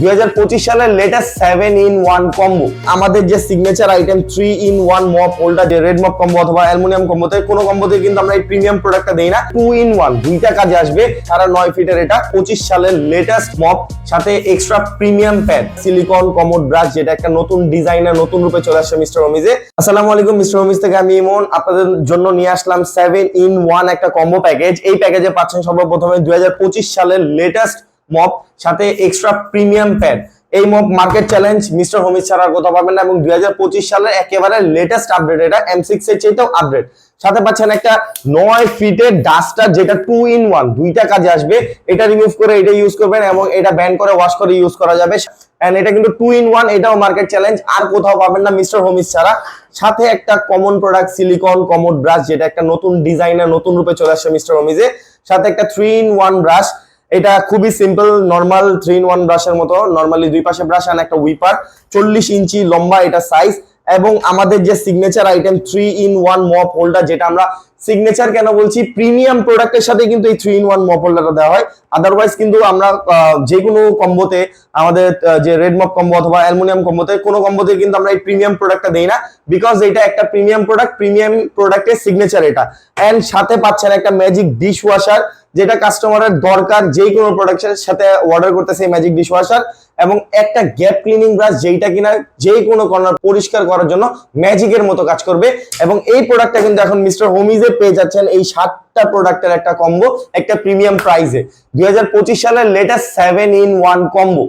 দুই সালের latest seven in one combo আমাদের যে signature item three in one mop holder যে রেড মপ কম্বো অথবা অ্যালুমিনিয়াম কম্বোতে কোনো কম্বোতে কিন্তু আমরা এই প্রিমিয়াম প্রোডাক্টটা দেই না। টু ইন ওয়ান দুইটা কাজে আসবে সারা নয় ফিটের এটা। পঁচিশ সালের লেটেস্ট মপ সাথে extra premium pad silicone commode brush যেটা একটা নতুন ডিজাইনের নতুন রূপে চলে আসছে মিস্টার অমিজে। আসসালামু আলাইকুম মিস্টার অমিজ থেকে আমি ইমন। আপনাদের জন্য নিয়ে আসলাম সেভেন ইন ওয়ান একটা কম্বো প্যাকেজ এই প্যাকেজে পাচ্ছেন সর্বপ্রথমে দুই হাজার পঁচিশ সালের লেটেস্ট মপ সাথে এক্সট্রা প্রিমিয়াম প্যাড এই mop market challenge mister Homies ছাড়া আর কোথাও পাবেন না এবং দুই সালের একেবারে লেটেস্ট আপডেট এটা এম সিক্স এর চাইতেও আপডেট সাথে পাচ্ছেন একটা নয় ফিটের ডাস্টার যেটা টু ইন ওয়ান দুইটা কাজে আসবে। এটা রিমুভ করে এটা ইউজ করবেন এবং এটা ব্যান করে ওয়াশ করে ইউজ করা যাবে। এন্ড এটা কিন্তু টু ইন ওয়ান এটাও মার্কেট চ্যালেঞ্জ আর কোথাও পাবেন না মিস্টার হোমিজ ছাড়া। সাথে একটা common product silicone commode brush যেটা একটা নতুন ডিজাইনের নতুন রূপে চলে আসছে মিস্টার হোমিজে সাথে একটা থ্রি ইন ওয়ান ব্রাশ এটা খুবই simple normal three in one ব্রাশের মতো। নর্মালি দুই পাশে ব্রাশ আন একটা উইপার চল্লিশ ইঞ্চি লম্বা এটা সাইজ এবং আমাদের যে signature item three in one mop holder যেটা আমরা সিগনেচার কেন বলছি প্রিমিয়াম প্রোডাক্টের সাথে কিন্তু এই থ্রি ইন ওয়ান মপ হোল্ডারটা দেওয়া হয়। আদারওয়াইজ কিন্তু আমরা যে কোনো কম্বোতে আমাদের যে রেড মপ কম্বো অথবা অ্যালুমিনিয়াম কম্বোতে কোনো কম্বোতে কিন্তু আমরা এই প্রিমিয়াম প্রোডাক্টটা দেই না বিকজ এটা একটা প্রিমিয়াম প্রোডাক্ট প্রিমিয়াম প্রোডাক্টের সিগনেচার এটা। এন্ড সাথে পাচ্ছেন একটা ম্যাজিক ডিশ ওয়াশার যেটা কাস্টমারের দরকার যে কোনো প্রোডাক্টের সাথে অর্ডার করতেছে ম্যাজিক ডিশ ওয়াশার এবং একটা গ্যাপ ক্লিনিং ব্রাশ যেটা কিনা যে কোনো কর্নার পরিষ্কার করার জন্য ম্যাজিকের মতো কাজ করবে। এবং এই প্রোডাক্টটা কিন্তু এখন মিস্টার হোমিজে পেয়ে যাচ্ছেন এই সাতটা প্রোডাক্টের একটা কম্বো একটা প্রিমিয়াম প্রাইসে দুই হাজার পঁচিশ সালের latest seven in one combo